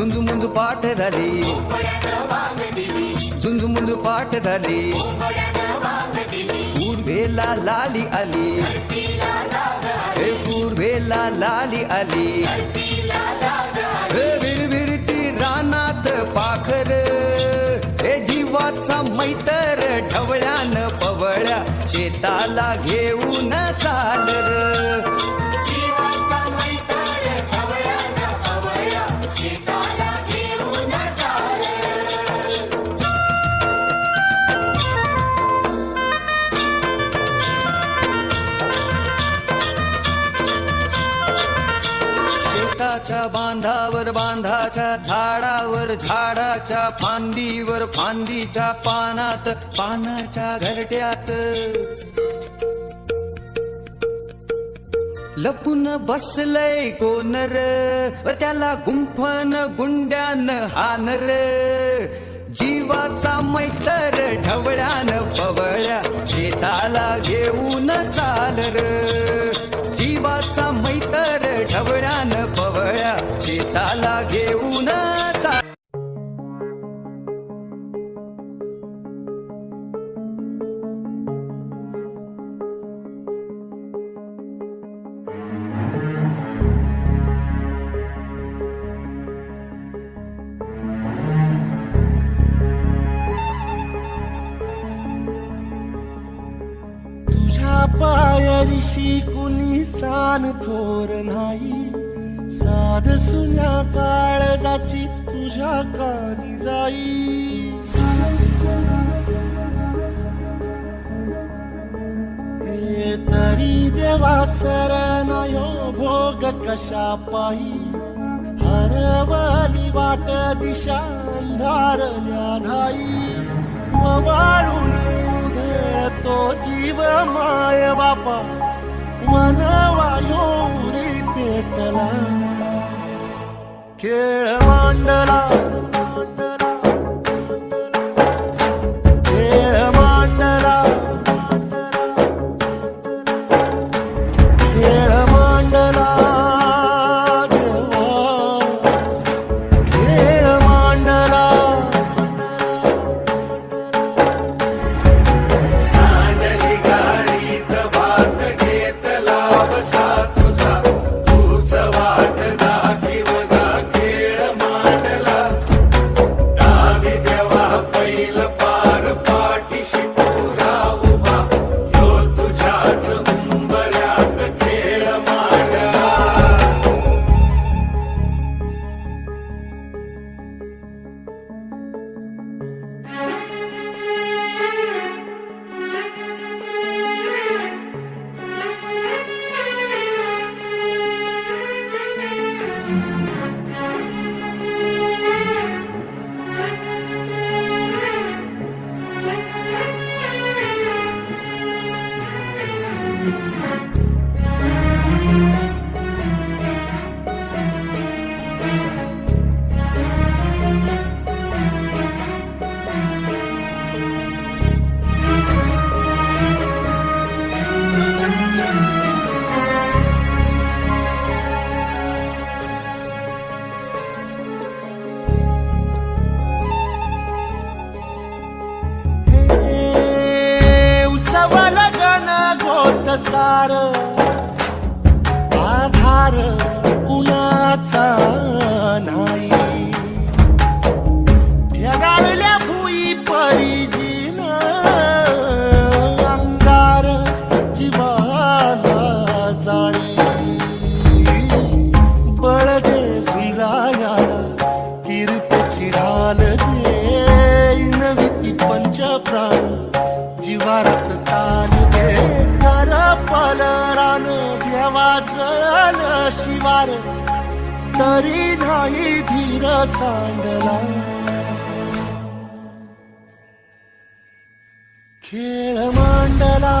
झुंजू पाठ झाली झुंजू मुंजू पाठ झाली पूर्वेला लाली आली हे पूर्वेला लाली आली हे विरविरती रानात पाखर हे जीवाचा मैतर ढवळ्यान पवळ्या शेताला घेऊन बांधावर बांधाच्या झाडावर झाडाच्या फांदीवर फांदीच्या पानात पानाच्या घरट्यात. लपून बसलय कोनर त्याला गुंफन गुंड्यान हानर. जीवाचा मैतर ढवळ्यान पवळ्या शेताला घेऊन चालर. पायरीशी कुणी सान थोर नाही. साध सुन्या काळजाची तुझ्या कानी जाई. हे तरी देवा सरनायो भोग कशा पायी. हरवली वाट दिशा अंधारल्या धाई वाळून तो जीव माय बापा वनवायोरी पेटला. खेळ मांडला. सार आधार कुणाचा नाही. फेगाळल्या भुई परिजीन अंगार जीवाला जाळी. बळगे सुंजाया तीर्थ ढाल देईन नवी पंच प्राण जीवारा शिवार तरी नाही धीर सांडला. खेळ मांडला.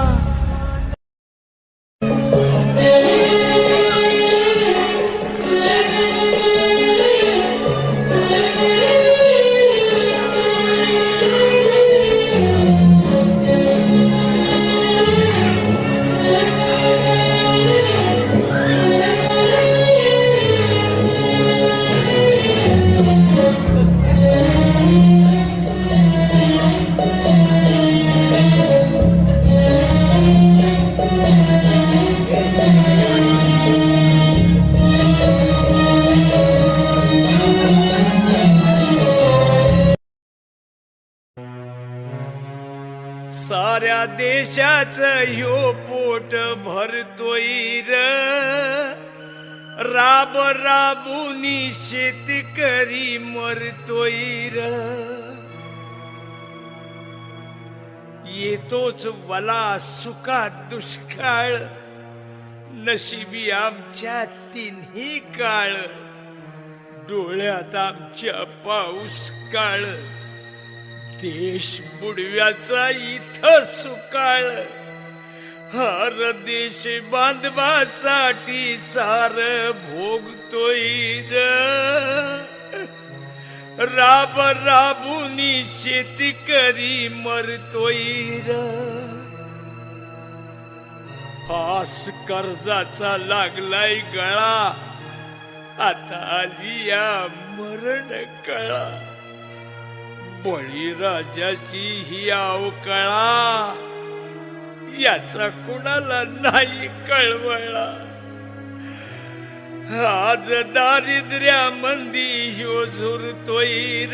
साऱ्या देशाच ह्यो पोट भरतोय र. राब राबुनी शेतकरी मरतोय र. येतोच वला सुका दुष्काळ नशिबी आमच्या तिन्ही काळ डोळ्यात आमच्या पाऊस काळ. देश बुडव्याचा इथं सुकाळ. हर देश बांधवासाठी सार भोगतोय र. राब राबुनी शेतकरी मरतोय र. फास कर्जाचा लागलाय गळा. आता लिया मरण कळा बळीराजाची ही अवकळा. याचा कुणाला नाही कळवळा. आज दारिद्र्या मंदी ह्यो झुरतोय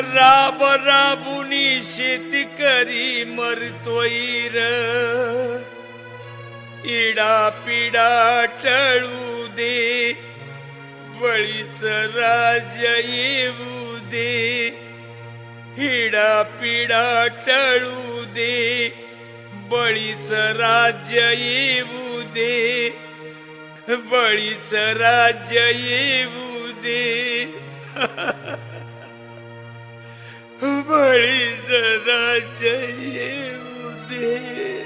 राब राबुनी शेतकरी मरतोय र. इडा पिडा टळू दे. बळीच राज येऊ दे हिडा पिडा टळू दे बळीच राज्य येऊ दे बळीच राज्य येऊ दे. बळीच राज्य येऊ दे.